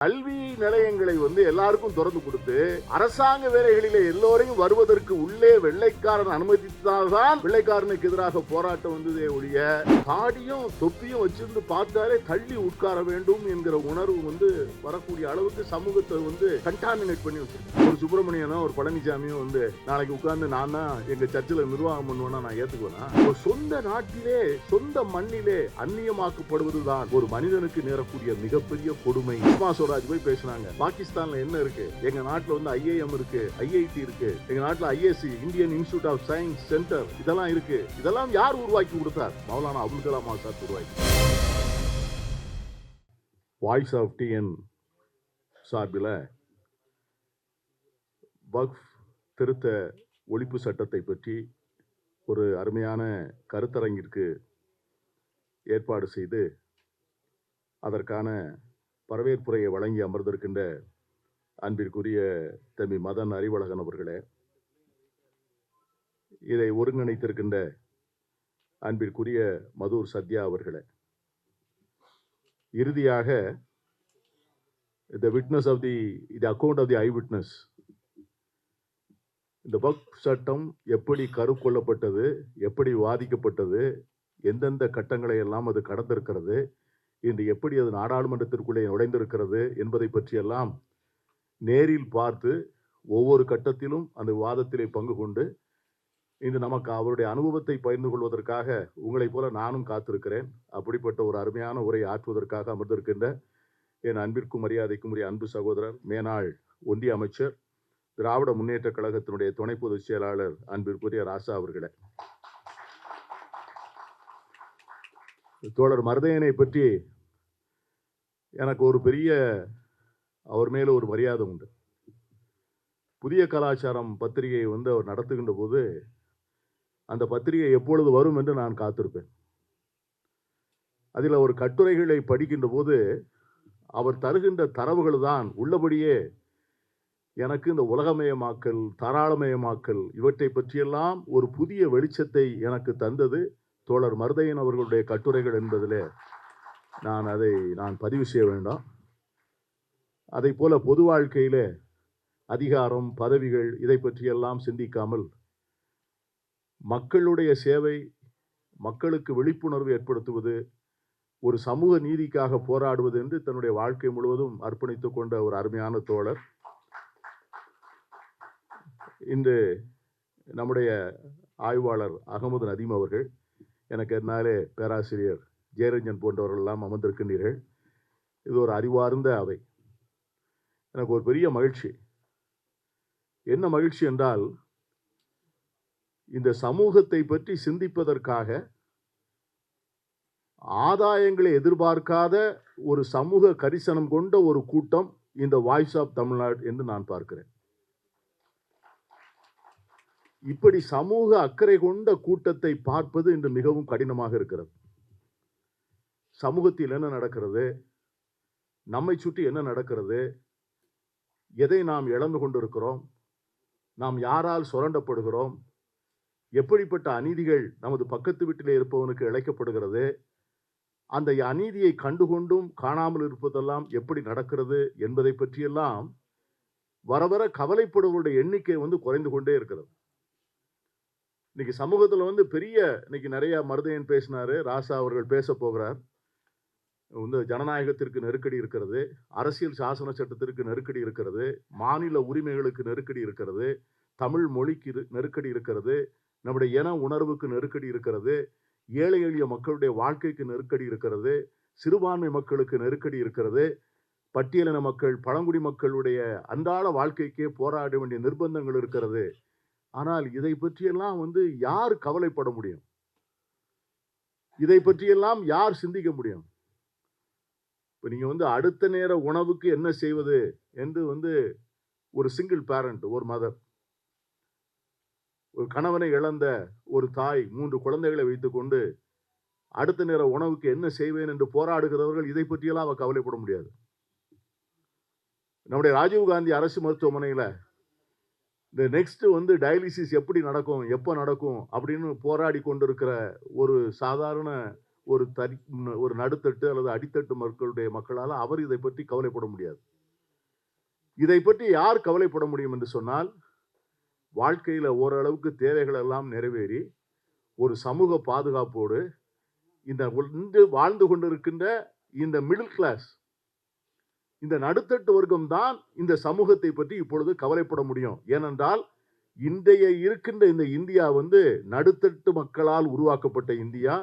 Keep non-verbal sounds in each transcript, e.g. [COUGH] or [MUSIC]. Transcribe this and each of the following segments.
கல்வி நிலையங்களை வந்து எல்லாருக்கும் திறந்து கொடுத்து அரசாங்க வேலைகளிலே எல்லோரையும் வருவதற்கு உள்ளே வெள்ளைக்காரன் அனுமதித்தால்தான் வெள்ளைக்காரனுக்கு எதிராக போராட்டம் வந்ததே ஒழிய தாடியும் தொப்பியும் வச்சிருந்து பார்த்தாலே தள்ளி உட்கார வேண்டும் என்கிற உணர்வு வந்து வரக்கூடிய அளவுக்கு சமூகத்தை வந்து கண்டாமினேட் பண்ணி வச்சிருக்கு. ஒரு சுப்பிரமணியனும் ஒரு பழனிசாமியும் வந்து நாளைக்கு உட்கார்ந்து நான் தான் எங்க சர்ச்சில் நிர்வாகம் பண்ணுவேன்னா நான் ஏத்துக்குவேனா? ஒரு சொந்த நாட்டிலே சொந்த மண்ணிலே அந்நியமாக்கப்படுவதுதான் ஒரு மனிதனுக்கு நேரக்கூடிய மிகப்பெரிய கொடுமை. சுஷ்மா போய் பேசினாங்க. பாகிஸ்தான்ல என்ன இருக்கு? எங்க நாட்டுல வந்து ஐஏஎம் இருக்கு ஐஐடி இருக்கு எங்க நாட்டுல ISC Indian institute of science centre இதெல்லாம் இருக்கு. இதெல்லாம் யார் உருவாக்கி கொடுத்தார்? மௌலானா அப்துல் கலாம் ஆசாத் உருவாக்கி. வாய்ஸ் ஆஃப் டிஎன் சார்பில் வக்ஃப் திருத்த ஒழிப்பு சட்டத்தை பற்றி ஒரு அருமையான கருத்தரங்கிற்கு ஏற்பாடு செய்து அதற்கான வரவேற்புரையை வழங்கி அமர்ந்திருக்கின்ற அன்பிற்குரிய தம்பி மதன் அறிவழகன் அவர்களே இதை ஒருங்கிணைத்திருக்கின்ற அன்பிற்குரிய மதுர் சத்யா அவர்களே இறுதியாக the witness of the the account of the eye witness இந்த வக் சட்டம் எப்படி கருக்கொள்ளப்பட்டது எப்படி வாதிக்கப்பட்டது எந்தெந்த கட்டங்களை எல்லாம் அது கடந்திருக்கிறது இன்று எப்படி அது நாடாளுமன்றத்திற்குள்ளே நுழைந்திருக்கிறது என்பதை பற்றியெல்லாம் நேரில் பார்த்து ஒவ்வொரு கட்டத்திலும் அந்த விவாதத்திலே பங்கு கொண்டு இன்று நமக்கு அவருடைய அனுபவத்தை பகிர்ந்து கொள்வதற்காக உங்களைப் போல நானும் காத்திருக்கிறேன். அப்படிப்பட்ட ஒரு அருமையான உரை ஆற்றுவதற்காக அமர்ந்திருக்கின்ற என் அன்பிற்கும் மரியாதைக்கும் உரிய அன்பு சகோதரர் மேனாள் ஒன்றிய அமைச்சர் திராவிட முன்னேற்றக் கழகத்தினுடைய துணை பொதுச் செயலாளர் அன்பிற்குரிய ராசா அவர்களே. தோழர் மருதையனை பற்றி எனக்கு ஒரு பெரிய அவர் மேலே ஒரு மரியாதை உண்டு. புதிய கலாச்சாரம் பத்திரிகையை வந்து அவர் நடத்துகின்ற போது அந்த பத்திரிகை எப்பொழுது வரும் என்று நான் காத்திருப்பேன். அதில் அவர் கட்டுரைகளை படிக்கின்ற போது அவர் தருகின்ற தரவுகள் தான் உள்ளபடியே எனக்கு இந்த உலகமயமாக்கல் தாராளமயமாக்கல் இவற்றை பற்றியெல்லாம் ஒரு புதிய வெளிச்சத்தை எனக்கு தந்தது. தோழர் மருதையன் அவர்களுடைய கட்டுரைகள் என்பதிலே நான் அதை நான் பதிவு செய்ய வேண்டாம். அதை போல பொது வாழ்க்கையிலே அதிகாரம் பதவிகள் இதை பற்றியெல்லாம் சிந்திக்காமல் மக்களுடைய சேவை மக்களுக்கு விழிப்புணர்வு ஏற்படுத்துவது ஒரு சமூக நீதிக்காக போராடுவது என்று தன்னுடைய வாழ்க்கை முழுவதும் அர்ப்பணித்துக் கொண்ட ஒரு அருமையான தோழர். இன்று நம்முடைய ஆய்வாளர் அகமது நதீம் அவர்கள் எனக்கு என்னாலே பேராசிரியர் ஜெயரஞ்சன் போன்றவர்கள் எல்லாம் அமர்ந்திருக்கின்றீர்கள். இது ஒரு அறிவார்ந்த அவை. எனக்கு ஒரு பெரிய மகிழ்ச்சி. என்ன மகிழ்ச்சி என்றால் இந்த சமூகத்தை பற்றி சிந்திப்பதற்காக ஆதாயங்களை எதிர்பார்க்காத ஒரு சமூக கரிசனம் கொண்ட ஒரு கூட்டம் இந்த வாய்ஸ் ஆஃப் தமிழ்நாடு என்று நான் பார்க்கிறேன். இப்படி சமூக அக்கறை கொண்ட கூட்டத்தை பார்ப்பது இன்று மிகவும் கடினமாக இருக்கிறது. சமூகத்தில் என்ன நடக்கிறது? நம்மை சுற்றி என்ன நடக்கிறது? எதை நாம் இழந்து கொண்டிருக்கிறோம்? நாம் யாரால் சுரண்டப்படுகிறோம்? எப்படிப்பட்ட அநீதிகள் நமது பக்கத்து வீட்டிலே இருப்பவனுக்கு இழைக்கப்படுகிறது? அந்த அநீதியை கண்டுகொண்டும் காணாமல் இருப்பதெல்லாம் எப்படி நடக்கிறது என்பதை பற்றியெல்லாம் வர வர கவலைப்படுவர்களுடைய எண்ணிக்கை வந்து குறைந்து கொண்டே இருக்கிறது. இன்னைக்கு சமூகத்தில் வந்து பெரிய இன்னைக்கு நிறைய மருதையன் பேசினாரு ராசா அவர்கள் பேச போகிறார். வந்து ஜனநாயகத்திற்கு நெருக்கடி இருக்கிறது அரசியல் சாசன சட்டத்திற்கு நெருக்கடி இருக்கிறது மாநில உரிமைகளுக்கு நெருக்கடி இருக்கிறது தமிழ் மொழிக்கு இரு- நெருக்கடி இருக்கிறது நம்முடைய இன உணர்வுக்கு நெருக்கடி இருக்கிறது ஏழை எளிய மக்களுடைய வாழ்க்கைக்கு நெருக்கடி இருக்கிறது சிறுபான்மை மக்களுக்கு நெருக்கடி இருக்கிறது பட்டியலின மக்கள் பழங்குடி மக்களுடைய அன்றாட வாழ்க்கைக்கே போராட வேண்டிய நிர்பந்தங்கள் இருக்கிறது. ஆனால் இதை பற்றியெல்லாம் வந்து யார் கவலைப்பட முடியும்? இதை பற்றியெல்லாம் யார் சிந்திக்க முடியும்? இப்போ நீங்கள் வந்து அடுத்த நேர உணவுக்கு என்ன செய்வது என்று வந்து ஒரு சிங்கிள் பேரண்ட் ஒரு மதர் ஒரு கணவனை இழந்த ஒரு தாய் மூன்று குழந்தைகளை வைத்துக்கொண்டு அடுத்த நேர உணவுக்கு என்ன செய்வேன் என்று போராடுகிறவர்கள் இதை பற்றியெல்லாம் அவள் கவலைப்பட முடியாது. நம்முடைய ராஜீவ்காந்தி அரசு மருத்துவமனையில் இந்த நெக்ஸ்ட் வந்து டயாலிசிஸ் எப்படி நடக்கும் எப்போ நடக்கும் அப்படின்னு போராடி கொண்டிருக்கிற ஒரு சாதாரண ஒரு தறி ஒரு நடுத்தட்டு அல்லது அடித்தட்டு மக்களுடைய மக்களால் அவர் இதை பற்றி கவலைப்பட முடியாது. இதை பற்றி யார் கவலைப்பட முடியும் என்று சொன்னால் வாழ்க்கையில் ஓரளவுக்கு தேவைகள் எல்லாம் நிறைவேறி ஒரு சமூக பாதுகாப்போடு இந்த வாழ்ந்து கொண்டிருக்கின்ற இந்த மிடில் கிளாஸ் இந்த நடுத்தட்டு வர்க்கம் தான் இந்த சமூகத்தை பற்றி இப்பொழுது கவலைப்பட முடியும். ஏனென்றால் இன்றைய இருக்கின்ற இந்த இந்தியா வந்து நடுத்தட்டு மக்களால் உருவாக்கப்பட்ட இந்தியா.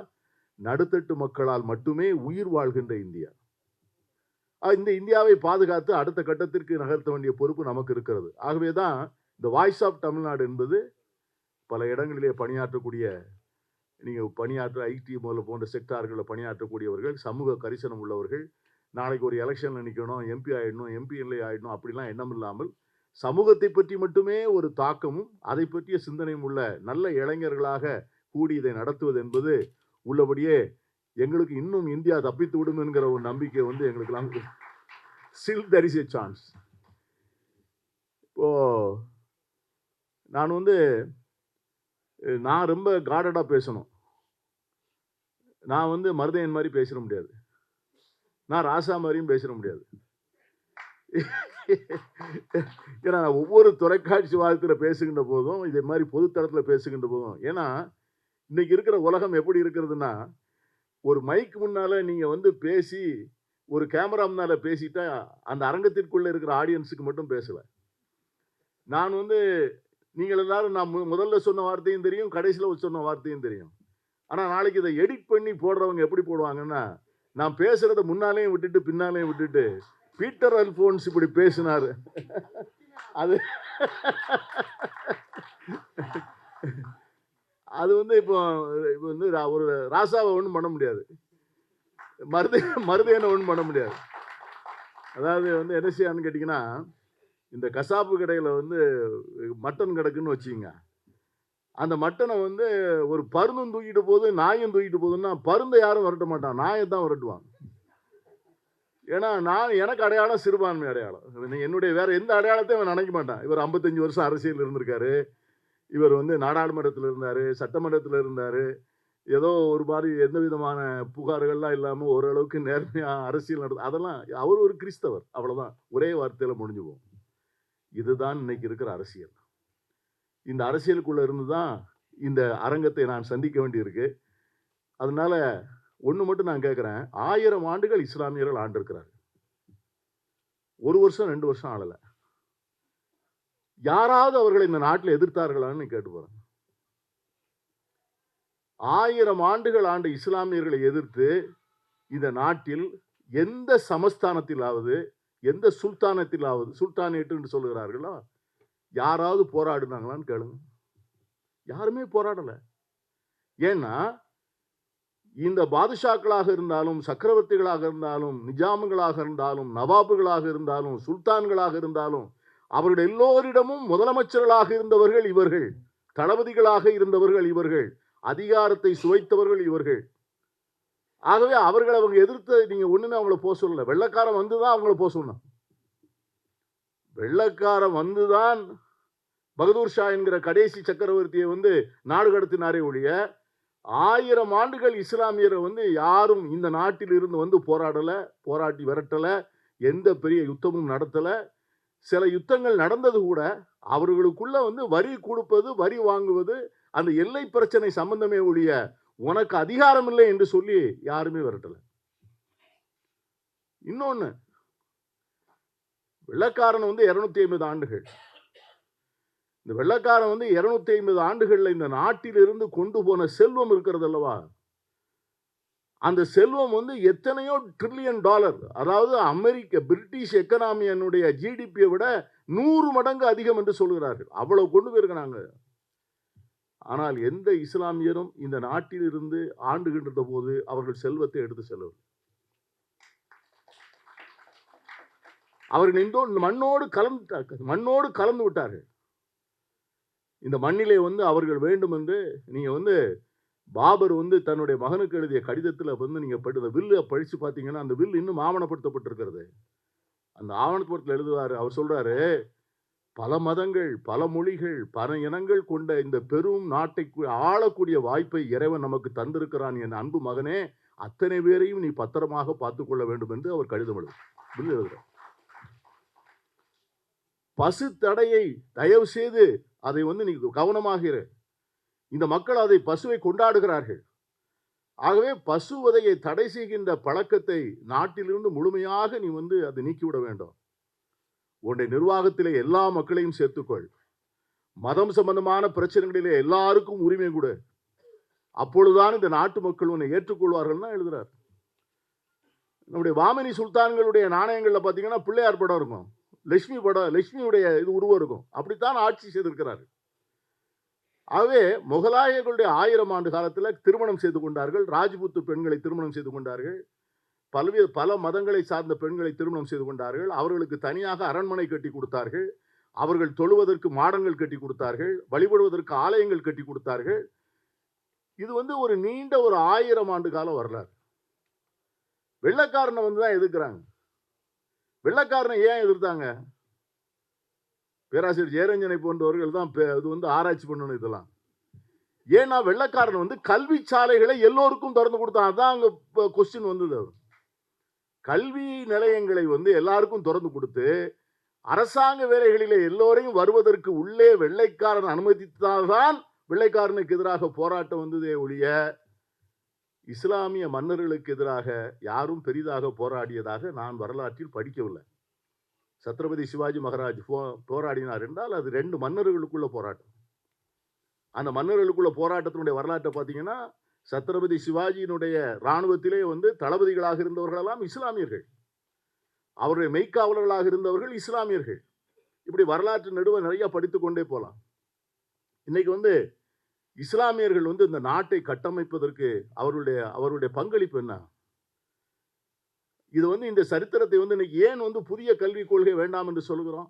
நடுத்தட்டு மக்களால் மட்டுமே உயிர் வாழ்கின்ற இந்தியா. இந்த இந்தியாவை பாதுகாத்து அடுத்த கட்டத்திற்கு நகர்த்த வேண்டிய பொறுப்பு நமக்கு இருக்கிறது. ஆகவே தான் இந்த வாய்ஸ் ஆஃப் தமிழ்நாடு என்பது பல இடங்களிலே பணியாற்றக்கூடிய நீங்கள் பணியாற்ற ஐடி முதல்ல போன்ற செக்டார்களில் பணியாற்றக்கூடியவர்கள் சமூக கரிசனம் உள்ளவர்கள் நாளைக்கு ஒரு எலெக்ஷனில் நிற்கணும் எம்பி ஆயிடணும் எம்பி எல்ஏ அப்படிலாம் எண்ணம் இல்லாமல் சமூகத்தை பற்றி மட்டுமே ஒரு தாக்கமும் அதை பற்றிய சிந்தனையும் உள்ள நல்ல இளைஞர்களாக கூடி இதை நடத்துவது என்பது உள்ளபடியே எங்களுக்கு இன்னும் இந்தியா தப்பித்து விடும் என்கிற ஒரு நம்பிக்கை வந்து எங்களுக்கெல்லாம் still there is a chance இப்போ நான் வந்து நான் ரொம்ப கார்டடாக பேசணும். நான் வந்து மருதையன் மாதிரி பேசிட முடியாது. நான் ராசா மாதிரியும் பேசிட முடியாது. ஏன்னா நான் ஒவ்வொரு தொலைக்காட்சி வாதத்தில் பேசுகின்ற போதும் இதே மாதிரி பொதுத்தளத்தில் பேசுகின்ற போதும் ஏன்னா இன்றைக்கி இருக்கிற உலகம் எப்படி இருக்கிறதுனா ஒரு மைக்கு முன்னால் நீங்கள் வந்து பேசி ஒரு கேமரா முன்னால் பேசிட்டா அந்த அரங்கத்திற்குள்ளே இருக்கிற ஆடியன்ஸுக்கு மட்டும் பேசலை. நான் வந்து நீங்கள் எல்லாரும் நான் முதல்ல சொன்ன வார்த்தையும் தெரியும் கடைசியில் சொன்ன வார்த்தையும் தெரியும். ஆனால் நாளைக்கு இதை எடிட் பண்ணி போடுறவங்க எப்படி போடுவாங்கன்னா நான் பேசுறத முன்னாலேயும் விட்டுட்டு பின்னாலேயும் விட்டுட்டு பீட்டர் அல்போன்ஸ் இப்படி பேசினாரு. அது அது வந்து இப்போ இப்போ வந்து ரா- ஒரு ராசாவை ஒன்றும் பண்ண முடியாது. மருது மருதையனை ஒன்றும் பண்ண முடியாது. அதாவது வந்து என்ன செய்யான்னு கேட்டிங்கன்னா இந்த கசாப்பு கடையில் வந்து மட்டன் கிடக்குன்னு வச்சுங்க அந்த மட்டனை வந்து ஒரு பருந்தும் தூக்கிட்டு போகுது நாயும் தூக்கிட்டு போகுதுன்னா பருந்தை யாரும் விரட்ட மாட்டான். நாயை தான் வரட்டுவான். ஏன்னா நான் எனக்கு அடையாளம் சிறுபான்மை அடையாளம். என்னுடைய வேற எந்த அடையாளத்தையும் அவன் நினைக்க மாட்டான். இவர் 55 வருஷம் அரசியல் இருந்திருக்காரு. இவர் வந்து நாடாளுமன்றத்தில் இருந்தார் சட்டமன்றத்தில் இருந்தார். ஏதோ ஒரு மாதிரி எந்த விதமான புகார்கள்லாம் இல்லாமல் ஓரளவுக்கு நேர்மையாக அரசியல் நடத்து அதெல்லாம் அவர் ஒரு கிறிஸ்தவர். அவ்வளோதான் ஒரே வார்த்தையில் முடிஞ்சுவோம் இதுதான் இன்னைக்கு இருக்கிற அரசியல். இந்த அரசியலுக்குள்ளே இருந்து தான் இந்த அரங்கத்தை நான் சந்திக்க வேண்டியிருக்கு. அதனால ஒன்று மட்டும் நான் கேட்குறேன் ஆயிரம் ஆண்டுகள் இஸ்லாமியர்கள் ஆண்டிருக்கிறார் ஒரு வருஷம் ரெண்டு வருஷம் ஆளல. யாராவது அவர்களை இந்த நாட்டில் எதிர்த்தார்களான்னு கேட்டு போகிறேன் ஆயிரம் ஆண்டுகள் ஆண்டு இஸ்லாமியர்களை எதிர்த்து இந்த நாட்டில் எந்த சமஸ்தானத்திலாவது எந்த சுல்தானத்திலாவது சுல்தானேட்டு என்று சொல்லுகிறார்களோ யாராவது போராடினாங்களான்னு கேளுங்க. யாருமே போராடலை. ஏன்னா இந்த பாதுஷாக்களாக இருந்தாலும் சக்கரவர்த்திகளாக இருந்தாலும் நிஜாமுகளாக இருந்தாலும் நவாபுகளாக இருந்தாலும் சுல்தான்களாக இருந்தாலும் அவர்கள் எல்லோரிடமும் முதலமைச்சர்களாக இருந்தவர்கள் இவர்கள் தளபதிகளாக இருந்தவர்கள் இவர்கள் அதிகாரத்தை சுவைத்தவர்கள் இவர்கள். ஆகவே அவர்களை அவங்க எதிர்த்து நீங்கள் ஒன்றுமே அவங்கள போக சொல்லலை. வெள்ளக்காரன் வந்துதான் அவங்கள போக சொன்னான். வெள்ளக்காரன் வந்துதான் பகதூர் ஷா என்கிற கடைசி சக்கரவர்த்தியை வந்து நாடு கடத்தினாரே ஒழிய ஆயிரம் ஆண்டுகள் இஸ்லாமியரை வந்து யாரும் இந்த நாட்டில் இருந்து வந்து போராடலை போராட்டி விரட்டலை எந்த பெரிய யுத்தமும் நடத்தலை. சில யுத்தங்கள் நடந்தது கூட அவர்களுக்குள்ள வந்து வரி கொடுப்பது வரி வாங்குவது அந்த எல்லை பிரச்சனை சம்பந்தமே ஒழிய உனக்கு அதிகாரம் இல்லை என்று சொல்லி யாருமே விரட்டலை. இன்னொன்று வெள்ளக்காரன் வந்து இரநூத்தி ஐம்பது ஆண்டுகள். இந்த வெள்ளக்காரன் வந்து இரநூத்தி ஐம்பது ஆண்டுகளில் இந்த நாட்டிலிருந்து கொண்டு போன செல்வம் இருக்கிறது அல்லவா? அந்த செல்வம் வந்து எத்தனையோ ட்ரில்லியன் டாலர் அதாவது அமெரிக்க பிரிட்டிஷ் எக்கனாமியனுடைய ஜிடிபியை விட நூறு மடங்கு அதிகம் என்று சொல்கிறார்கள். அவ்வளவு கொண்டு போயிருக்கிறாங்க. ஆனால் எந்த இஸ்லாமியரும் இந்த நாட்டிலிருந்து ஆண்டுகின்ற போது அவர்கள் செல்வத்தை எடுத்து செல்லவில்லை. அவர்கள் இந்தோ இந்த மண்ணோடு கலந்து மண்ணோடு கலந்து விட்டார்கள். இந்த மண்ணிலே வந்து அவர்கள் வேண்டும் என்று நீங்க வந்து பாபர் வந்து தன்னுடைய மகனுக்கு எழுதிய கடிதத்தில் வந்து நீங்க படித்த வில்லு படிச்சு பார்த்தீங்கன்னா அந்த வில் இன்னும் ஆவணப்படுத்தப்பட்டிருக்கிறது. அந்த ஆவணப்படுத்தல் எழுதுவாரு அவர் சொல்றாரு பல மதங்கள் பல மொழிகள் பல இனங்கள் கொண்ட இந்த பெரும் நாட்டை ஆளக்கூடிய வாய்ப்பை இறைவன் நமக்கு தந்திருக்கிறான் என் அன்பு மகனே அத்தனை பேரையும் நீ பத்திரமாக பார்த்துக்கொள்ள வேண்டும் என்று அவர் கடிதம் எழுது வில் பசு தடையை தயவு செய்து அதை வந்து நீ கவனமாகிற இந்த மக்கள் அதை பசுவை கொண்டாடுகிறார்கள். ஆகவே பசு உதையை தடை செய்கின்ற பழக்கத்தை நாட்டிலிருந்து முழுமையாக நீ வந்து அதை நீக்கிவிட வேண்டும். உன்னுடைய நிர்வாகத்திலே எல்லா மக்களையும் சேர்த்துக்கொள். மதம் சம்பந்தமான பிரச்சனைகளிலே எல்லாருக்கும் உரிமை கொடு. அப்பொழுதுதான் இந்த நாட்டு மக்கள் உன்னை ஏற்றுக்கொள்வார்கள்னா எழுதுறார். நம்முடைய வாமினி சுல்தான்களுடைய நாணயங்களில் பார்த்தீங்கன்னா பிள்ளையார் படம் இருக்கும். லட்சுமி படம் லட்சுமியுடைய இது உருவம் இருக்கும். அப்படித்தான் ஆட்சி செய்திருக்கிறார். ஆகவே முகலாயர்களுடைய ஆயிரம் ஆண்டு காலத்தில் திருமணம் செய்து கொண்டார்கள். ராஜ்புத்து பெண்களை திருமணம் செய்து கொண்டார்கள். பல்வேறு பல மதங்களை சார்ந்த பெண்களை திருமணம் செய்து கொண்டார்கள். அவர்களுக்கு தனியாக அரண்மனை கட்டி கொடுத்தார்கள். அவர்கள் தொழுவதற்கு மாடங்கள் கட்டி கொடுத்தார்கள். வழிபடுவதற்கு ஆலயங்கள் கட்டி கொடுத்தார்கள். இது வந்து ஒரு நீண்ட ஒரு ஆயிரம் ஆண்டு காலம் வரலாறு. வெள்ளக்காரனை வந்து தான் எதிர்க்கிறாங்க. வெள்ளக்காரனை ஏன் எதிர்த்தாங்க? பேராசிரியர் ஜெயரஞ்சனை போன்றவர்கள் தான் பே- இது வந்து ஆராய்ச்சி பண்ணணும் இதெல்லாம். ஏன்னா வெள்ளக்காரன் வந்து கல்வி சாலைகளை எல்லோருக்கும் திறந்து கொடுத்தான் அதான் அங்கே கொஸ்டின் வந்தது கல்வி நிலையங்களை வந்து எல்லாருக்கும் திறந்து கொடுத்து அரசாங்க வேலைகளிலே எல்லோரையும் வருவதற்கு உள்ளே வெள்ளைக்காரன் அனுமதித்தால்தான் வெள்ளைக்காரனுக்கு எதிராக போராட்டம் வந்ததே ஒழிய இஸ்லாமிய மன்னர்களுக்கு எதிராக யாரும் பெரிதாக போராடியதாக நான் வரலாற்றில் படிக்கவில்லை. சத்ரபதி சிவாஜி மகாராஜ் போ- போராடினார் என்றால் அது ரெண்டு மன்னர்களுக்குள்ள போராட்டம். அந்த மன்னர்களுக்குள்ள போராட்டத்தினுடைய வரலாற்றை பார்த்தீங்கன்னா சத்ரபதி சிவாஜியினுடைய இராணுவத்திலே வந்து தளபதிகளாக இருந்தவர்களெல்லாம் இஸ்லாமியர்கள். அவருடைய மெய்க்காவலர்களாக இருந்தவர்கள் இஸ்லாமியர்கள். இப்படி வரலாற்று நடுவ நிறைய படித்து கொண்டே போகலாம். இன்னைக்கு வந்து இஸ்லாமியர்கள் வந்து இந்த நாட்டை கட்டமைப்பதற்கு அவருடைய அவருடைய பங்களிப்பு என்ன? இது வந்து இந்த சரித்திரத்தை வந்து இன்னைக்கு ஏன் வந்து புதிய கல்விக் கொள்கை வேண்டாம் என்று சொல்கிறோம்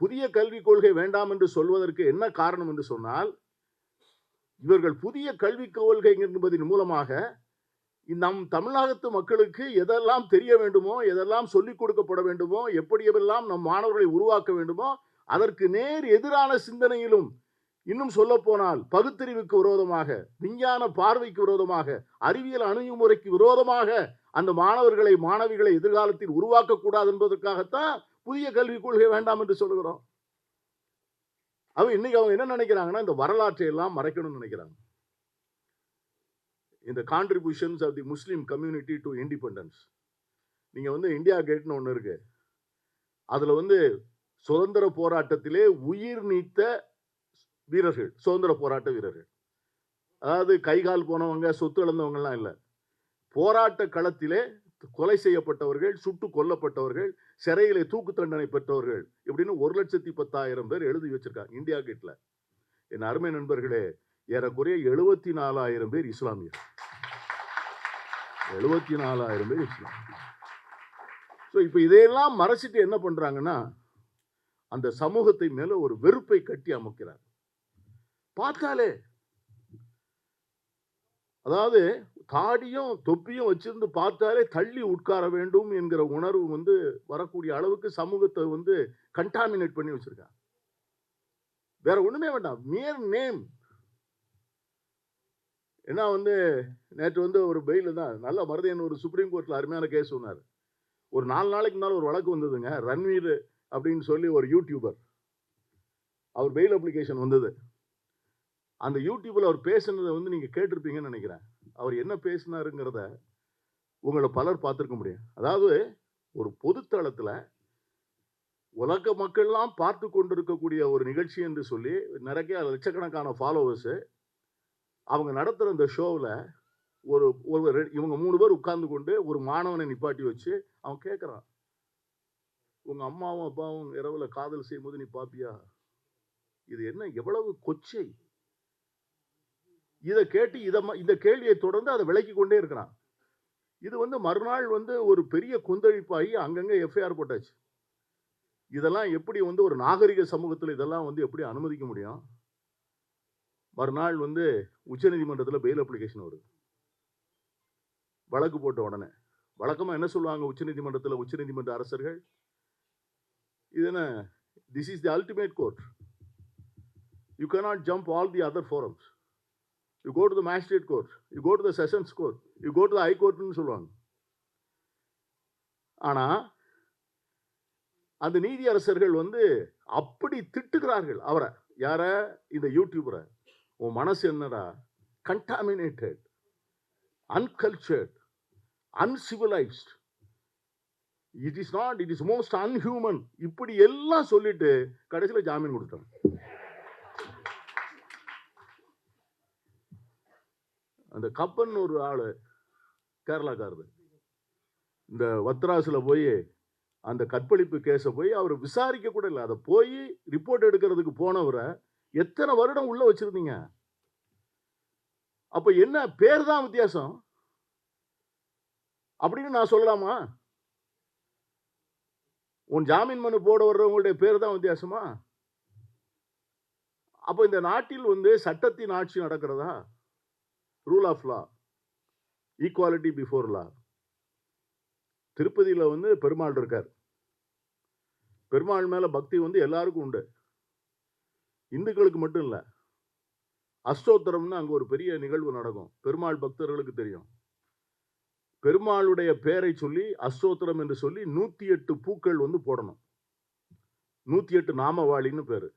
புதிய கல்விக் கொள்கை வேண்டாம் என்று சொல்வதற்கு என்ன காரணம் என்று சொன்னால் இவர்கள் புதிய கல்விக் கொள்கை என்பதன் மூலமாக நம் தமிழகத்து மக்களுக்கு எதெல்லாம் தெரிய வேண்டுமோ எதெல்லாம் சொல்லிக் கொடுக்கப்பட வேண்டுமோ எப்படியெல்லாம் நம் மாணவர்களை உருவாக்க வேண்டுமோ அதற்கு நேர் எதிரான சிந்தனையிலும் இன்னும் சொல்ல போனால் பகுத்தறிவுக்கு விரோதமாக விஞ்ஞான பார்வைக்கு விரோதமாக அறிவியல் அணுகுமுறைக்கு விரோதமாக அந்த மாணவர்களை மாணவிகளை எதிர்காலத்தில் உருவாக்கக்கூடாது என்பதற்காகத்தான் புதிய கல்விக் கொள்கை வேண்டாம் என்று சொல்லுகிறோம். அவன் இன்னைக்கு அவங்க என்ன நினைக்கிறாங்கன்னா இந்த வரலாற்றை எல்லாம் மறைக்கணும்னு நினைக்கிறாங்க. இந்த contributions of the Muslim community to independence நீங்க வந்து இந்தியா கேட்னு ஒன்று இருக்கு. அதுல வந்து சுதந்திர போராட்டத்திலே உயிர் நீத்த வீரர்கள் சுதந்திர போராட்ட வீரர்கள். அதாவது கை கால் போனவங்க சொத்து இழந்தவங்கலாம் இல்லை. போராட்ட களத்திலே கொலை செய்யப்பட்டவர்கள் சுட்டு கொல்லப்பட்டவர்கள் சிறையிலே தூக்கு தண்டனை பெற்றவர்கள் இப்படின்னு ஒரு லட்சத்தி பத்தாயிரம் பேர் எழுதி வச்சிருக்காங்க இந்தியா கேட்ல. என் அருமை நண்பர்களே ஏறக்குறைய எழுபத்தி நாலாயிரம் பேர் இஸ்லாமியர். எழுபத்தி நாலாயிரம் பேர் இஸ்லாம். ஸோ இப்போ இதையெல்லாம் மறைச்சிட்டு என்ன பண்ணுறாங்கன்னா அந்த சமூகத்தை மேலே ஒரு வெறுப்பை கட்டி அமைக்கிறார். பார்த்தாலே. அதாவது தாடியும் தொப்பியும் வச்சிருந்து பார்த்தாலே தள்ளி உட்கார வேண்டும் என்கிற உணர்வு வந்து வரக்கூடிய அளவுக்கு சமூகத்தை வந்து கண்டாமினேட் பண்ணி வச்சிருக்காங்க. வேற ஒண்ணுமே வேண்டாம். மியர் நேம் ஏன்னா வந்து நேற்று வந்து ஒரு பெயில் தான். நல்ல மருதையன் ஒரு சுப்ரீம் கோர்ட்ல அருமையான கேஸ் சொன்னார். ஒரு நாலு நாளைக்கு முன்னால் ஒரு வழக்கு வந்ததுங்க. ரன்வீர் அப்படின்னு சொல்லி ஒரு யூடியூபர் அவர் பெயில் அப்ளிகேஷன் வந்தது. அந்த யூடியூப்பில் அவர் பேசுனதை வந்து நீங்கள் கேட்டிருப்பீங்கன்னு நினைக்கிறேன். அவர் என்ன பேசினாருங்கிறத உங்களை பலர் பார்த்துருக்க முடியும். அதாவது ஒரு பொதுத்தளத்தில் உலக மக்கள்லாம் பார்த்து கொண்டிருக்கக்கூடிய ஒரு நிகழ்ச்சி என்று சொல்லி நிறைய லட்சக்கணக்கான ஃபாலோவர்ஸு அவங்க நடத்துகிற இந்த ஷோவில் ஒரு ஒரு இவங்க மூணு பேர் உட்கார்ந்து கொண்டு ஒரு மாணவனை நிப்பாட்டி வச்சு அவன் கேட்குறான். உங்கள் அம்மாவும் அப்பாவும் இரவில் காதல் செய்யும்போது நீ பாப்பியா? இது என்ன எவ்வளவு கொச்சை? இதை கேட்டு இதை ம- இந்த கேள்வியை தொடர்ந்து அதை விளக்கி கொண்டே இருக்கிறான். இது வந்து மறுநாள் வந்து ஒரு பெரிய கொந்தளிப்பாகி அங்கங்கே எஃப்ஐஆர் போட்டாச்சு. இதெல்லாம் எப்படி வந்து ஒரு நாகரிக சமூகத்தில் இதெல்லாம் வந்து எப்படி அனுமதிக்க முடியும்? மறுநாள் வந்து உச்சநீதிமன்றத்தில் பெயில் அப்ளிகேஷன் வருது. வழக்கு போட்ட உடனே. வழக்கமாக என்ன சொல்லுவாங்க உச்சநீதிமன்றத்தில் உச்சநீதிமன்ற அரசர்கள்? இது என்ன? This is the ultimate court you cannot jump all the other forums you go to the magistrate court you go to the sessions court you go to the high கோர்ட்னு சொல்லுவாங்க. ஆனால் அந்த நீதியரசர்கள் வந்து அப்படி திட்டுகிறார்கள் அவரை. யார? இந்த யூடியூபரை உன் மனசு என்னடா? Contaminated uncultured uncivilised it is not it is most unhuman இப்படி எல்லாம் சொல்லிட்டு கடைசியில் ஜாமீன் கொடுத்தாங்க அந்த கப்பன் ஒரு ஆள் கேரளாக்காரது இந்த வத்ராஸில் போய் அந்த கற்பழிப்பு கேஸை போய் அவர் விசாரிக்க கூட இல்லை. அதை போய் ரிப்போர்ட் எடுக்கிறதுக்கு போனவரை எத்தனை வருடம் உள்ளே வச்சிருந்தீங்க? அப்போ என்ன பேர் தான் வித்தியாசம்? அப்படின்னு நான் சொல்லலாமா? உன் ஜாமீன் மனு போட வர்றவங்களுடைய பேர் தான் வித்தியாசமா? அப்போ இந்த நாட்டில் வந்து சட்டத்தின் ஆட்சி நடக்கிறதா? Rule of law equality before law திருப்பதியில் வந்து பெருமாள் இருக்கார். பெருமாள் மேலே பக்தி வந்து எல்லாருக்கும் உண்டு. இந்துக்களுக்கு மட்டும் இல்லை. அஷ்டோத்தரம்னு அங்கே ஒரு பெரிய நிகழ்வு நடக்கும். பெருமாள் பக்தர்களுக்கு தெரியும். பெருமாளுடைய பேரை சொல்லி அஷ்டோத்திரம் என்று சொல்லி நூற்றி எட்டு பூக்கள் வந்து போடணும். நூற்றி எட்டு நாமவாளின்னு பேர்.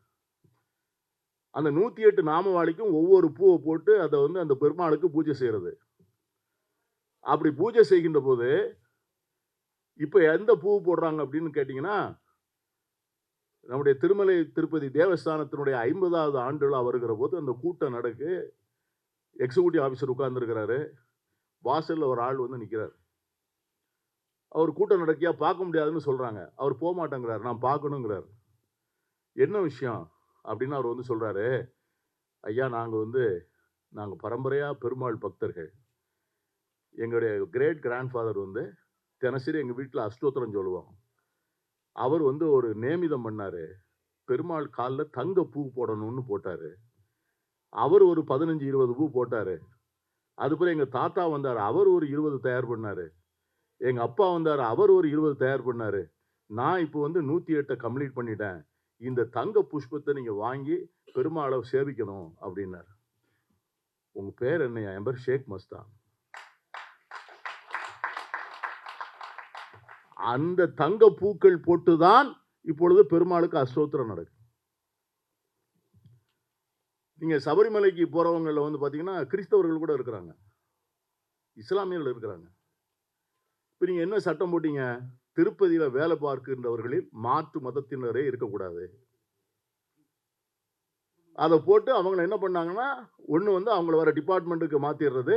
அந்த நூற்றி எட்டு நாமவாளிக்கும் ஒவ்வொரு பூவை போட்டு அதை வந்து அந்த பெருமாளுக்கு பூஜை செய்கிறது அப்படி பூஜை செய்கின்ற போது இப்போ எந்த பூ போடுறாங்க அப்படின்னு கேட்டிங்கன்னா நம்முடைய திருமலை திருப்பதி தேவஸ்தானத்தினுடைய ஐம்பதாவது ஆண்டு விழா வருகிற போது அந்த கூட்டம் நடக்கு எக்ஸிக்யூட்டிவ் ஆஃபீஸர் உட்கார்ந்துருக்கிறாரு. வாசலில் ஒரு ஆள் வந்து நிற்கிறார் அவர் கூட்டம் நடக்கியா பார்க்க முடியாதுன்னு சொல்கிறாங்க அவர் போக மாட்டேங்கிறார் நான் பார்க்கணுங்கிறார். என்ன விஷயம்? அப்படின்னு அவர் வந்து சொல்கிறாரு ஐயா நாங்கள் வந்து நாங்கள் பரம்பரையாக பெருமாள் பக்தர்கள். எங்களுடைய கிரேட் கிராண்ட்ஃபாதர் வந்து தினசரி எங்கள் வீட்டில் அஷ்டோத்திரம் சொல்லுவோம் அவர் வந்து ஒரு நேமிதம் பண்ணார். பெருமாள் காலில் தங்க பூ போடணும்னு போட்டார். அவர் ஒரு பதினஞ்சு இருபது பூ போட்டார். அதுபோல எங்கள் தாத்தா வந்தார். அவர் ஒரு இருபது தயார் பண்ணார். எங்கள் அப்பா வந்தார். அவர் ஒரு இருபது தயார் பண்ணார். நான் இப்போ வந்து நூற்றி எட்டை கம்ப்ளீட் பண்ணிட்டேன். இந்த தங்க புஷ்பத்தை நீங்க வாங்கி பெருமாளை சேவிக்கணும் அப்படின்னாரு. உங்க பேர் என்ன என் பேர் ஷேக் மஸ்தான். அந்த தங்க பூக்கள் போட்டுதான் இப்பொழுது பெருமாளுக்கு அஸ்தோத்திரம் நடக்கும் நீங்க சபரிமலைக்கு போகிறவங்களில் வந்து பாத்தீங்கன்னா கிறிஸ்தவர்கள் கூட இருக்கிறாங்க. இஸ்லாமியர்கள் இருக்கிறாங்க. இப்ப நீங்க என்ன சட்டம் போட்டீங்க? திருப்பதியில் வேலை பார்க்கின்றவர்களில் மாற்று மதத்தினரே இருக்கக்கூடாது. அதை போட்டு அவங்கள என்ன பண்ணாங்கன்னா ஒன்று வந்து அவங்கள வர டிபார்ட்மெண்ட்டுக்கு மாற்றிடுறது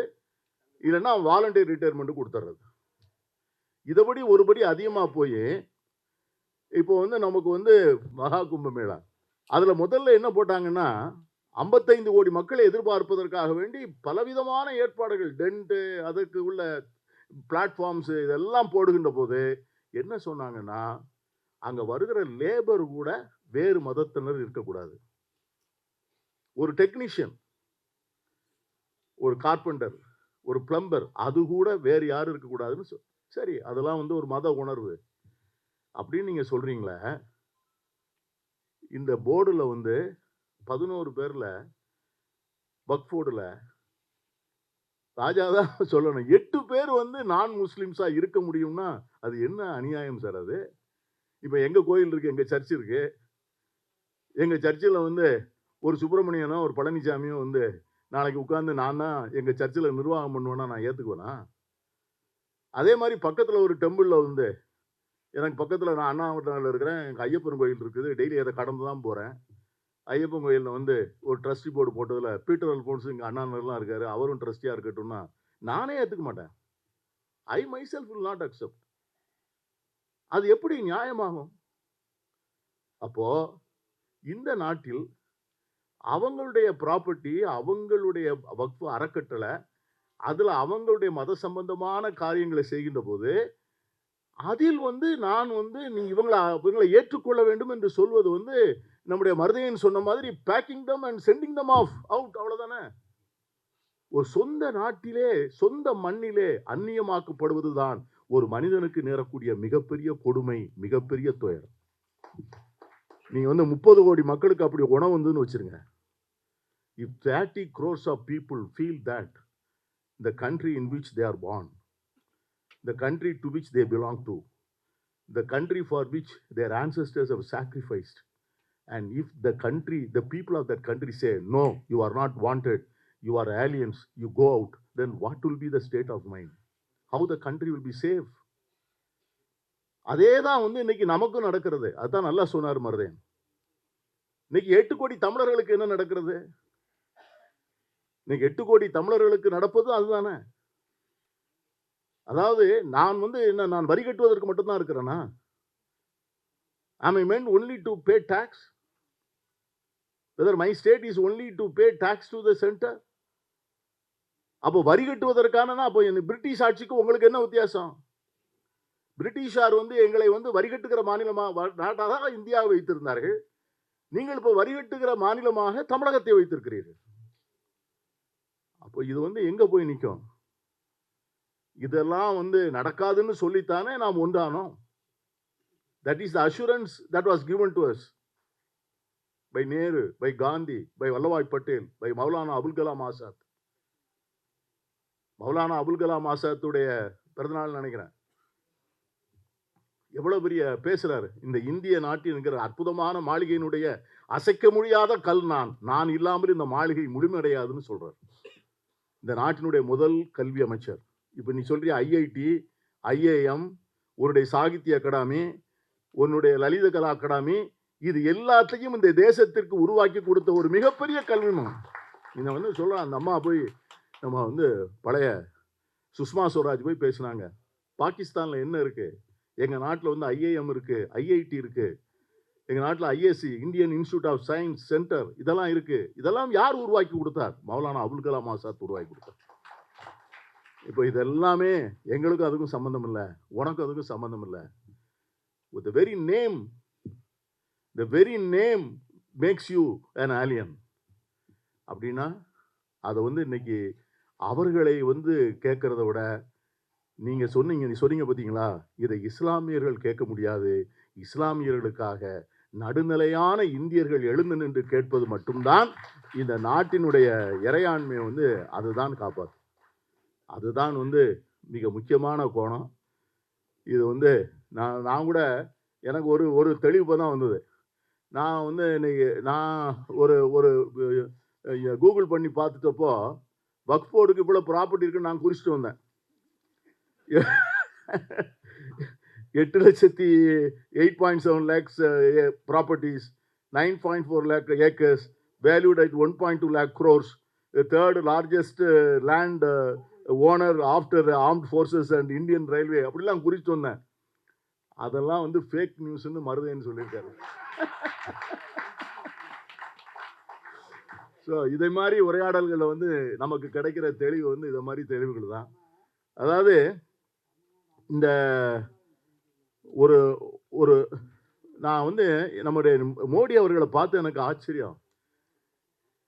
இல்லைன்னா வாலண்டியர் ரிட்டையர்மெண்ட் கொடுத்துட்றது இதைபடி ஒருபடி அதிகமாக போய் இப்போ வந்து நமக்கு வந்து மகா கும்பமேளா. அதில் முதல்ல என்ன போட்டாங்கன்னா ஐம்பத்தைந்து கோடி மக்களை எதிர்பார்ப்பதற்காக வேண்டி பலவிதமான ஏற்பாடுகள் டென்ட்டு அதுக்கு உள்ள பிளாட்ஃபார்ம்ஸு இதெல்லாம் போடுகின்ற போது என்ன சொன்னாங்கன்னா அங்கே வருகிற லேபர் கூட வேறு மதத்தினர் இருக்கக்கூடாது. ஒரு டெக்னீஷியன் ஒரு கார்பெண்டர் ஒரு பிளம்பர் அது கூட வேறு யாரும் இருக்கக்கூடாதுன்னு சொ- சரி அதெல்லாம் வந்து ஒரு மத உணர்வு. அப்படின்னு நீங்கள் சொல்கிறீங்களே இந்த போர்டில் வந்து பதினோரு பேரில் பக்ஃபோர்டில் ராஜா தான் [LAUGHS] சொல்லணும். எட்டு பேர் வந்து நான் முஸ்லீம்ஸாக இருக்க முடியும்னா அது என்ன அநியாயம் சார் அது? இப்போ எங்கள் கோயில் இருக்குது எங்கள் சர்ச் இருக்குது எங்கள் சர்ச்சில் வந்து ஒரு சுப்பிரமணியனோ ஒரு பழனிசாமியோ வந்து நாளைக்கு உட்காந்து நான் தான் எங்கள் சர்ச்சில் நிர்வாகம் பண்ணுவேன்னா நான் ஏற்றுக்குவேனா அதே மாதிரி பக்கத்தில் ஒரு டெம்பிளில் வந்து எனக்கு பக்கத்தில் நான் அண்ணாமட்டில் இருக்கிறேன் எங்கள் ஐயப்பன் கோயில் இருக்குது. டெய்லி அதை கடந்து தான் போகிறேன் ஐயப்பன் கோயிலில் வந்து ஒரு ட்ரஸ்டி போர்டு போட்டதில் பீட்டர் அல்போன்ஸ் இங்கே அண்ணாநர்லாம் இருக்கார். அவரும் ட்ரஸ்டியாக இருக்கட்டும்னா நானே ஏற்றுக்க மாட்டேன். I myself will not accept அது எப்படி நியாயமாகும்? அப்போ இந்த நாட்டில் அவங்களுடைய ப்ராப்பர்ட்டி அவங்களுடைய வக்ஃபு அறக்கட்டளை அதில் அவங்களுடைய மத சம்பந்தமான காரியங்களை செய்கின்ற போது அதில் வந்து நான் வந்து நீ இவங்களை இவங்களை ஏற்றுக்கொள்ள வேண்டும் என்று சொல்வது வந்து நம்முடைய மருதையன் சொன்ன மாதிரி packing them and sending them off out அவ்வளோதானே ஒரு சொந்த நாட்டிலே சொந்த மண்ணிலே அந்நியமாக்கப்படுவது தான் ஒரு மனிதனுக்கு நேரக்கூடிய மிகப்பெரிய கொடுமை மிகப்பெரிய துயரம். நீ வந்து முப்பது கோடி மக்களுக்கு அப்படி உணவு வந்துன்னு வச்சிருங்க. If thirty crores of people feel that the country in which they are born the country to which they belong to the country for which their ancestors have sacrificed and if the country the people of that country say no you are not wanted you are aliens, you go out then what will be the state of mind? How the country will be safe? அதே தான் வந்து இன்னைக்கு நமக்கும் நடக்கிறது அதுதான் நல்லா சொன்னார் மருதேன் இன்னைக்கு எட்டு கோடி தமிழர்களுக்கு என்ன நடக்கிறது இன்னைக்கு எட்டு கோடி தமிழர்களுக்கு நடப்பதும் அதுதானே அதாவது நான் வந்து என்ன நான் வரி கட்டுவதற்கு மட்டும்தான் இருக்கிறேன்னா I meant only to pay tax tax whether my state is only to pay tax to the center. அப்போ வரி கட்டுவதற்கான அப்போ இந்த பிரிட்டிஷ் ஆட்சிக்கு உங்களுக்கு என்ன வித்தியாசம்? பிரிட்டிஷார் வந்து எங்களை வந்து வரி கட்டுகிற மாநிலமாக வ- நாட்டாக இந்தியாவை வைத்திருந்தார்கள். நீங்கள் இப்போ வரி கட்டுகிற மாநிலமாக தமிழகத்தை வைத்திருக்கிறீர்கள். அப்போ இது வந்து எங்கே போய் நிற்கும் இதெல்லாம் வந்து நடக்காதுன்னு சொல்லித்தானே நாம் ஒன்றானோம் that is the assurance that was given to us by Nehru by Gandhi by Vallabhbhai Patel by Maulana Abul Kalam Azad Maulana Abul Kalam ஆசாத்துடைய பிறந்தநாள் நினைக்கிறேன். எவ்வளவு பெரிய பேசுறாரு. இந்த இந்திய நாட்டில் இருக்கிற அற்புதமான மாளிகையினுடைய அசைக்க முடியாத கல் நான். நான் இல்லாமல் இந்த மாளிகை முழுமையடையாதுன்னு சொல்றார். இந்த நாட்டினுடைய முதல் கல்வி அமைச்சர். இப்போ நீ சொல்றிய ஐஐடி ஐஏஎம் உன்னுடைய சாகித்ய அகாடமி உன்னுடைய லலித கலா அகாடமி இது எல்லாத்தையும் இந்த தேசத்திற்கு உருவாக்கி கொடுத்த ஒரு மிகப்பெரிய கல்வி மகன். இதை வந்து சொல்கிறேன் அந்த அம்மா போய் நம்ம வந்து பழைய சுஷ்மா ஸ்வராஜ் போய் பேசினாங்க. பாகிஸ்தானில் என்ன இருக்குது எங்கள் நாட்டில் வந்து ஐஏஎம் இருக்குது ஐஐடி இருக்குது எங்கள் நாட்டில் ISC Indian institute of science centre இதெல்லாம் இருக்குது இதெல்லாம் யார் உருவாக்கி கொடுத்தார்? மௌலானா அபுல் கலாம் ஆசாத் உருவாக்கி கொடுத்தார். இப்போ இது எல்லாமே எங்களுக்கும் அதுக்கும் சம்மந்தம் இல்லை உனக்கும் அதுக்கும் சம்மந்தம் இல்லை. With very name the very name makes you an alien அப்படின்னா அதை வந்து இன்னைக்கு அவர்களை வந்து கேட்குறத விட நீங்கள் சொன்னீங்க நீ சொன்னீங்க பார்த்தீங்களா இதை இஸ்லாமியர்கள் கேட்க முடியாது. இஸ்லாமியர்களுக்காக நடுநிலையான இந்தியர்கள் எழுந்து நின்று கேட்பது மட்டும்தான் இந்த நாட்டினுடைய இறையாண்மையை வந்து அதுதான் காப்பாற்றும் அதுதான் வந்து மிக முக்கியமான கோணம். இது வந்து நான் நான் கூட எனக்கு ஒரு ஒரு தெளிவு தான் வந்தது. நான் வந்து இன்னைக்கு நான் ஒரு ஒரு கூகுள் பண்ணி பார்த்துட்டப்போ வக்ஃபோர்டுக்கு இவ்வளோ ப்ராப்பர்ட்டி இருக்குன்னு நான் குறிச்சிட்டு வந்தேன். எட்டு லட்சத்தி eight point seven lakhs properties nine point four lakh acres valued at one point two lakh crores third largest land owner after armed forces and Indian railway அப்படிலாம் குறிச்சிட்டு வந்தேன். அதெல்லாம் வந்து ஃபேக் நியூஸ்ன்னு மருதேன்னு சொல்லியிருக்காரு. ஸோ இதை மாதிரி உரையாடல்களில் வந்து நமக்கு கிடைக்கிற தெளிவு வந்து இதை மாதிரி தெளிவுகள் தான். அதாவது இந்த ஒரு ஒரு நான் வந்து நம்முடைய மோடி அவர்களை பார்த்து எனக்கு ஆச்சரியம்.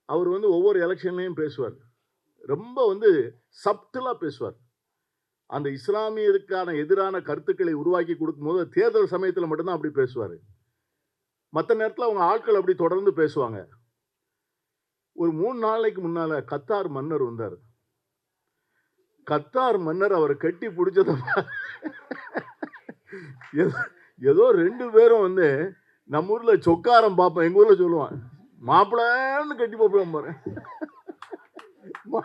அவர் வந்து ஒவ்வொரு எலெக்ஷன்லையும் பேசுவார். ரொம்ப வந்து சப்டிலாக பேசுவார். அந்த இஸ்லாமியருக்கான எதிரான கருத்துக்களை உருவாக்கி கொடுக்கும்போது தேர்தல் சமயத்தில் மட்டும்தான் அப்படி பேசுவார். மற்ற நேரத்தில் அவங்க ஆட்கள் அப்படி தொடர்ந்து பேசுவாங்க. ஒரு மூணு நாளைக்கு முன்னால் கத்தார் மன்னர் வந்தார். கத்தார் மன்னர் அவரை கட்டி பிடிச்சத ஏதோ- ரெண்டு பேரும் வந்து நம்ம ஊரில் சொக்காரம் பார்ப்போம் எங்கள் ஊரில் சொல்லுவான் மாப்பிள்ளன்னு கட்டி பார்ப்போம் பாரு. [LAUGHS] மா-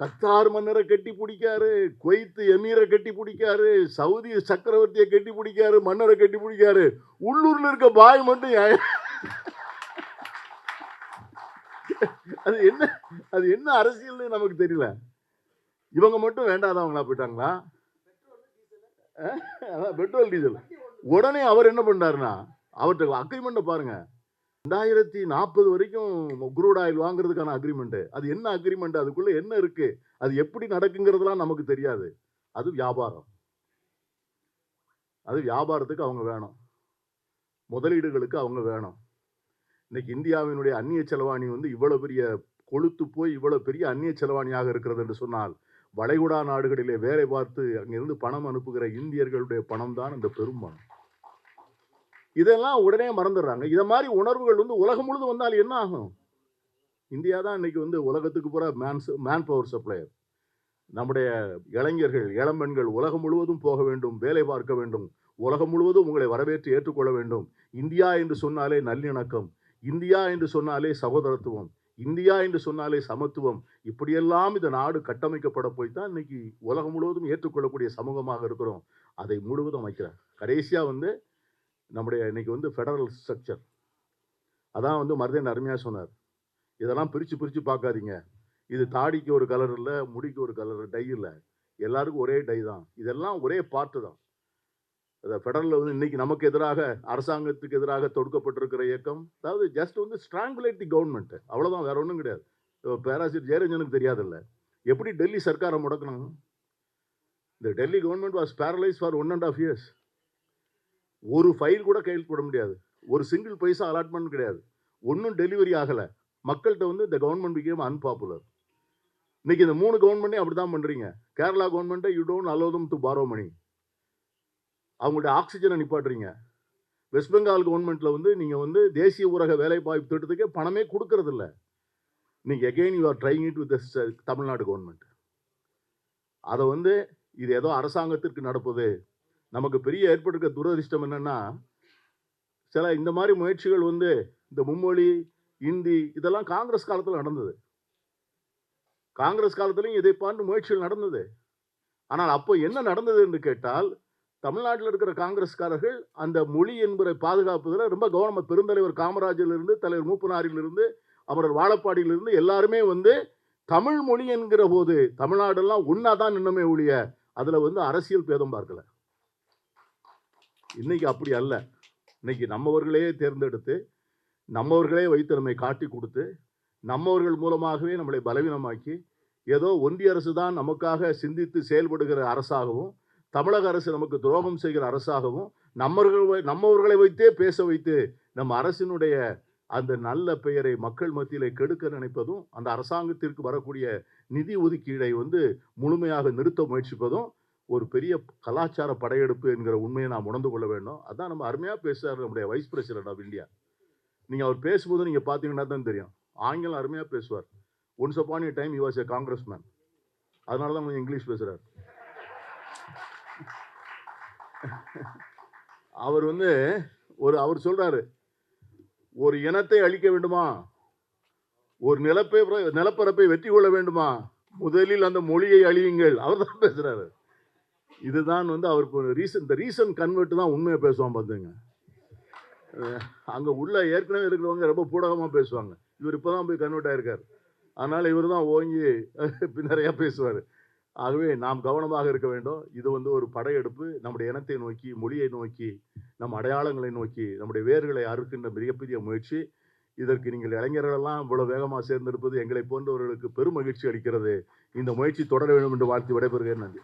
கத்தார் மன்னரை கட்டி பிடிக்காரு குவைத்து எமீரை கட்டி பிடிக்காரு சவுதி சக்கரவர்த்தியை கட்டி பிடிக்காரு மன்னரை கட்டி பிடிக்காரு. உள்ளூரில் இருக்க பாய் மட்டும் அது என்ன அது என்ன அரசியல்னு நமக்கு தெரியல. இவங்க மட்டும் வேண்டாதவங்களா போயிட்டாங்களா? Petrol diesel. உடனே அவர் என்ன பண்ணாருன்னா அவர்கிட்ட அக்ரிமெண்ட்டை பாருங்கள் ரெண்டாயிரத்தி நாற்பது வரைக்கும் குரூட் ஆயில் வாங்குறதுக்கான அக்ரிமெண்ட்டு அது என்ன அக்ரிமெண்ட் அதுக்குள்ள என்ன இருக்கு? அது எப்படி நடக்குங்கிறதுலாம் நமக்கு தெரியாது. அது வியாபாரம். அது வியாபாரத்துக்கு அவங்க வேணும். முதலீடுகளுக்கு அவங்க வேணும். இன்னைக்கு இந்தியாவினுடைய அந்நிய செலவாணி வந்து இவ்வளோ பெரிய கொழுத்து போய் இவ்வளோ பெரிய அந்நிய செலவாணியாக இருக்கிறது என்று சொன்னால் வளைகுடா நாடுகளிலே வேலை பார்த்து அங்கிருந்து பணம் அனுப்புகிற இந்தியர்களுடைய பணம் தான் இந்த பெரும் பணம் இதெல்லாம் உடனே மறந்துடுறாங்க. இதை மாதிரி உணர்வுகள் வந்து உலகம் முழுதும் வந்தால் என்ன ஆகும்? இந்தியா தான் இன்னைக்கு வந்து உலகத்துக்கு பூரா மேன் மேன் பவர் சப்ளையர் நம்முடைய இளைஞர்கள் இளம்பெண்கள் உலகம் முழுவதும் போக வேண்டும் வேலை பார்க்க வேண்டும். உலகம் முழுவதும் உங்களை வரவேற்று ஏற்றுக்கொள்ள வேண்டும். இந்தியா என்று சொன்னாலே நல்லிணக்கம். இந்தியா என்று சொன்னாலே சகோதரத்துவம். இந்தியா என்று சொன்னாலே சமத்துவம். இப்படியெல்லாம் இந்த நாடு கட்டமைக்கப்பட போய் தான் இன்னைக்கு உலகம் முழுவதும் ஏற்றுக்கொள்ளக்கூடிய சமூகமாக இருக்கிறோம். அதை முழுவதும் அமைக்கிறார். கடைசியாக வந்து நம்முடைய இன்னைக்கு வந்து ஃபெடரல் ஸ்ட்ரக்சர் அதான் வந்து மருதன் அருமையாக சொன்னார். இதெல்லாம் பிரித்து பிரித்து பார்க்காதீங்க. இது தாடிக்கு ஒரு கலர் இல்லை முடிக்கு ஒரு கலர் டை இல்லை. எல்லாருக்கும் ஒரே டை தான். இதெல்லாம் ஒரே பார்ட்டு தான். அந்த ஃபெடரலில் வந்து இன்றைக்கி நமக்கு எதிராக அரசாங்கத்துக்கு எதிராக தொடுக்கப்பட்டிருக்கிற இயக்கம். அதாவது ஜஸ்ட் வந்து ஸ்ட்ராங்குலேட் தி கவர்மெண்ட் அவ்வளோதான் வேற ஒன்றும் கிடையாது. பேராசிரியர் ஜெயரஞ்சனுக்கு தெரியாதில்ல. எப்படி டெல்லி சர்க்காரை முடக்கணும்? இந்த Delhi government was paralyse for one and half years ஒரு ஃபைல் கூட கையில் போட முடியாது. ஒரு சிங்கிள் பைசா அலாட்மெண்ட் கிடையாது. ஒன்றும் டெலிவரி ஆகலை. மக்கள்கிட்ட வந்து இந்த கவர்மெண்ட் பிகேம் அன்பாப்புலர் இன்னைக்கு இந்த மூணு கவர்மெண்ட்டையும் அப்படி தான் பண்ணுறீங்க கேரளா கவர்மெண்ட்டை you don't allow them to borrow money அவங்கள்ட்ட ஆக்சிஜனை நிப்பாட்டுறீங்க. வெஸ்ட் பெங்கால் கவர்மெண்ட்டில் வந்து நீங்கள் வந்து தேசிய ஊரக வேலைவாய்ப்பு திட்டத்துக்கே பணமே கொடுக்கறது இல்ல நீங்கள் again you are trying it with Tamil Nadu government அதை வந்து இது ஏதோ அரசாங்கத்திற்கு நடப்பது. நமக்கு பெரிய ஏற்பட்டிருக்க துரதிர்ஷ்டம் என்னன்னா சில இந்த மாதிரி முயற்சிகள் வந்து இந்த மும்மொழி இந்தி இதெல்லாம் காங்கிரஸ் காலத்தில் நடந்தது. காங்கிரஸ் காலத்திலையும் இதை பாண்டு முயற்சிகள் நடந்தது. ஆனால் அப்போ என்ன நடந்தது என்று கேட்டால் தமிழ்நாட்டில் இருக்கிற காங்கிரஸ்காரர்கள் அந்த மொழி என்பதை பாதுகாப்பதில் ரொம்ப கவனமாக பெருந்தலைவர் காமராஜிலிருந்து தலைவர் மூப்பனாரிலிருந்து அமரர் வாழப்பாடியிலிருந்து எல்லாருமே வந்து தமிழ் மொழி என்கிற போது தமிழ்நாடெல்லாம் ஒன்றா தான் நின்றுமே ஒழிய அதில் வந்து அரசியல் பேதம் பார்க்கல. இன்றைக்கி அப்படி அல்ல. இன்னைக்கு நம்மவர்களே தேர்ந்தெடுத்து நம்மவர்களே வைத்து நம்மை காட்டி கொடுத்து நம்மவர்கள் மூலமாகவே நம்மளை பலவீனமாக்கி ஏதோ ஒன்றிய அரசு தான் நமக்காக சிந்தித்து செயல்படுகிற அரசாகவும் தமிழக அரசு நமக்கு துரோகம் செய்கிற அரசாகவும் நம்மர்கள் வை- நம்மவர்களை வைத்தே பேச வைத்து நம் அரசினுடைய அந்த நல்ல பெயரை மக்கள் மத்தியிலே கெடுக்க நினைப்பதும் அந்த அரசாங்கத்திற்கு வரக்கூடிய நிதி ஒதுக்கீடை வந்து முழுமையாக நிறுத்த முயற்சிப்பதும் ஒரு பெரிய கலாச்சார படையெடுப்பு என்கிற உண்மையை நாம் உணர்ந்து கொள்ள வேண்டும். அதான் நம்ம அருமையாக பேசுகிறார் நம்முடைய வைஸ் பிரசிடென்ட் ஆஃப் இந்தியா நீங்கள் அவர் பேசும்போது நீங்கள் பார்த்தீங்கன்னா தான் தெரியும். ஆங்கிலம் அருமையாக பேசுவார். Once upon a time you was a Congress man அதனால தான் கொஞ்சம் இங்கிலீஷ் பேசுகிறார் அவர் வந்து ஒரு அவர் சொல்கிறாரு ஒரு இனத்தை அழிக்க வேண்டுமா? ஒரு நிலப்பை நிலப்பரப்பை வெற்றி கொள்ள வேண்டுமா? முதலில் அந்த மொழியை அழியுங்கள். அவர் தான் பேசுகிறாரு இதுதான் வந்து அவருக்கு ஒரு ரீசன் இந்த ரீசன் கன்வெர்ட் தான் உண்மையை பேசுவான் பார்த்துங்க. அங்கே உள்ள ஏற்கனவே இருக்கிறவங்க ரொம்ப பூடகமாக பேசுவாங்க. இவர் இப்பதான் போய் கன்வெர்ட் ஆகிருக்கார் அதனால் இவர் தான் ஓங்கி [LAUGHS] நிறையா பேசுவார். ஆகவே நாம் கவனமாக இருக்க வேண்டும். இது வந்து ஒரு படையெடுப்பு. நம்முடைய இனத்தை நோக்கி மொழியை நோக்கி நம் அடையாளங்களை நோக்கி நம்முடைய வேர்களை அறுக்கின்ற மிகப்பெரிய முயற்சி. இதற்கு நீங்கள் இளைஞர்களெல்லாம் இவ்வளவு வேகமாக சேர்ந்திருப்பது எங்களை போன்றவர்களுக்கு பெரும் மகிழ்ச்சி அளிக்கிறது. இந்த முயற்சி தொடர வேண்டும் என்று வாழ்த்து விடைபெறுகிறேன். நன்றி.